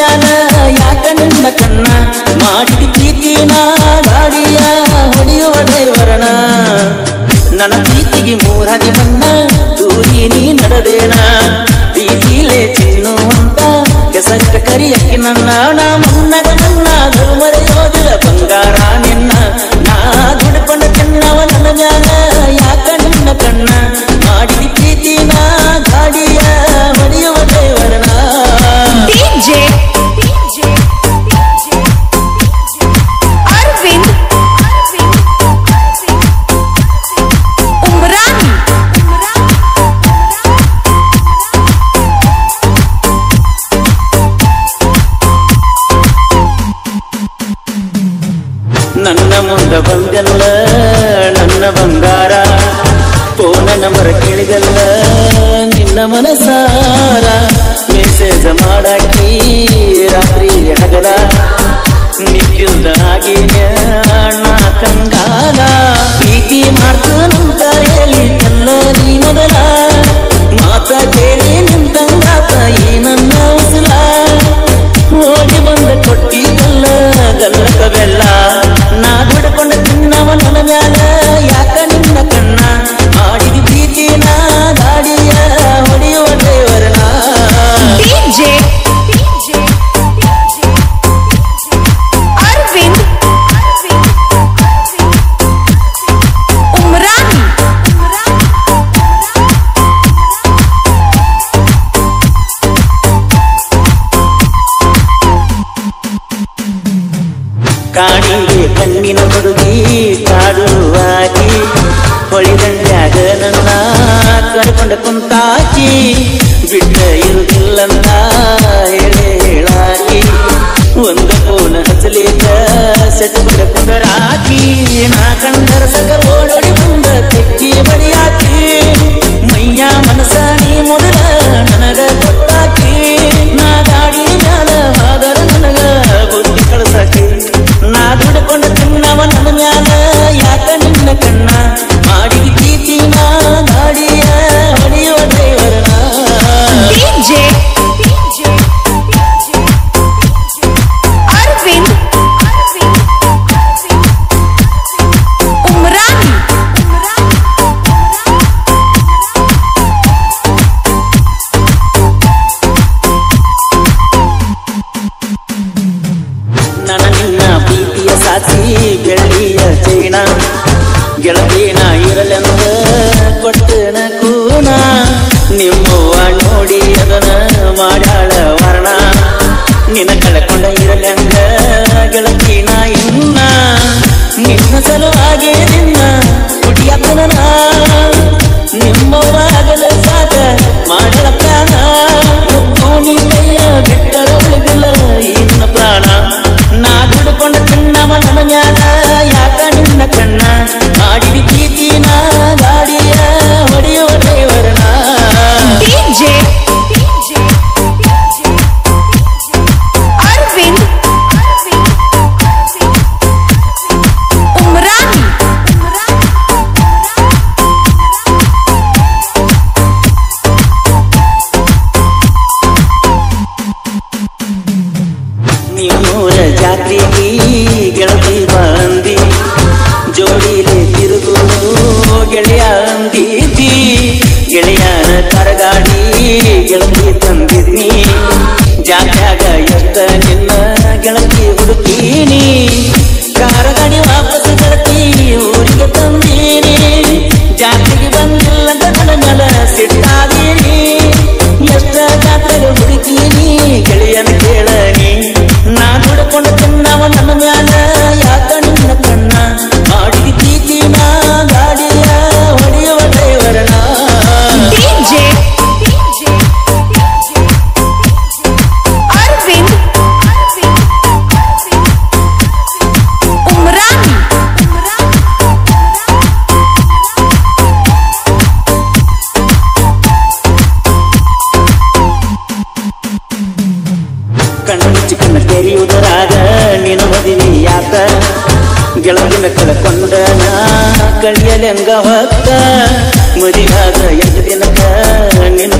ಮ್ಯಾಲ ಯಾಕ ನಿನ್ನ ಕಣ್ಣ ಮಾಡಿದ ಪ್ರೀತಿನ ಗಾಡಿಯ ಹೊಡೆಯುವ ದೇವರಣ. ನನ್ನ ಪ್ರೀತಿಗೆ ಮೂರನೇ ಬಣ್ಣ ತೂರಿ ನೀ ನಡೆದೇನ? ಪ್ರೀತಿಲೇ ತಿನ್ನುವಂತ ಕೆಸಷ್ಟ ಕರಿಯಕ್ಕೆ ನನ್ನ ನಾ ಮನ್ನಗ ಮನ್ನ ಧರ್ಮರೆಯೋದಿಲ್ಲ ಬಂಗಾರ ನಿನ್ನ. ನಾ ದುಡ್ಕೊಂಡು ಚೆನ್ನವ ನನ್ನ ಮ್ಯಾಲ ನನ್ನ ಮುಂದ ಬಂದಲ್ಲ ನನ್ನ ಬಂಗಾರ. ಫೋನನ ಮರ ಕೇಳಿದಲ್ಲ ನಿನ್ನ ಮನಸಾರ. ಮೆಸೇಜ್ ಮಾಡಕ್ಕೆ Obrigado. ಇರಲೆಂದ ಕೊಟ್ಟನ ಕೂನ ನಿಮ್ಮವ್ವ ನೋಡಿ ಅದನ ಮಾಡ್ಯಾಳ ವರ್ಣ. ನಿನ್ನ ಕಳ್ಕೊಂಡ ಇರಲೆಂದ ಗೆಳತಿ ಗೆಳತಿ ಬಂದಿ. ಜೋಡಿಲೆ ತಿರುಗು, ಗೆಳೆಯ ಅಂದಿದ್ದಿ. ಗೆಳೆಯನ ಕರಗಾಡಿ, ಗೆಳತಿ ತಂದಿದ್ನಿ. ಜಾತ್ಯಾಗ ಎತ್ತ ನಿನ್ನ ಗೆಳತಿ ಹುಡುಕೀನಿ. ಬದುಕುವುದರಾಗ ನಿನ್ನ ಮದುವೆಯಾತ ಗೆಳಗಿನ ಕಳ್ಕೊಂಡ ನಾ ಕಳಿಯಲೆಂಗ ಹೊತ್ತ. ಮದುವಾದ ಎಂಟು ದಿನಕ ನಿನ್ನ